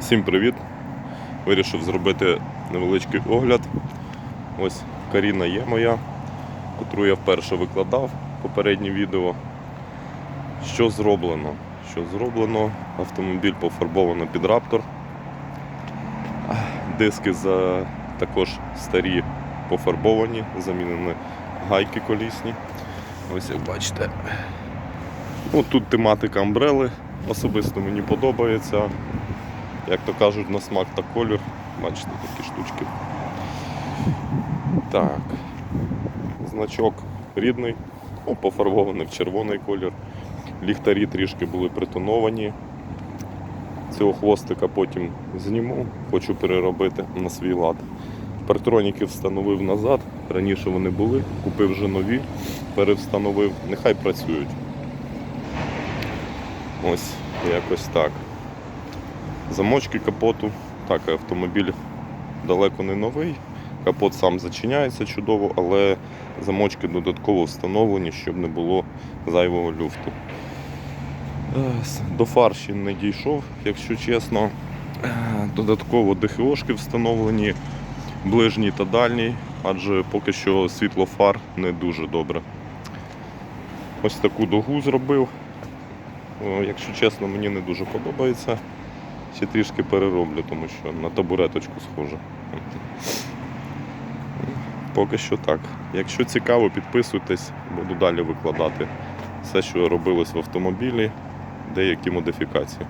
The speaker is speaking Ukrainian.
Всім привіт! Вирішив зробити невеличкий огляд. Ось Каріна є моя, яку я вперше викладав попереднє відео. Що зроблено? Що зроблено? Автомобіль пофарбовано під раптор. Диски за, також старі пофарбовані, замінені гайки колісні. Ось як бачите. Ну, тут тематика амбрели. Особисто мені подобається. Як то кажуть, на смак та колір. Бачите, такі штучки. Так. Значок рідний, ну, пофарбований в червоний колір. Ліхтарі трішки були притоновані. Цього хвостика потім зніму, хочу переробити на свій лад. Партроніки встановив назад, раніше вони були, купив вже нові, перевстановив, нехай працюють. Ось якось так. Замочки капоту. Так, автомобіль далеко не новий. Капот сам зачиняється чудово, але замочки додатково встановлені, щоб не було зайвого люфту. Е, До фар ще не дійшов, якщо чесно. Е, Додатково ДХОшки встановлені, ближній та дальній, адже поки що світло фар не дуже добре. Ось таку дугу зробив. Якщо чесно, мені не дуже подобається. Ще трішки перероблю, тому що на табуреточку схоже. Поки що так. Якщо цікаво, підписуйтесь, буду далі викладати все, що робилось в автомобілі, деякі модифікації.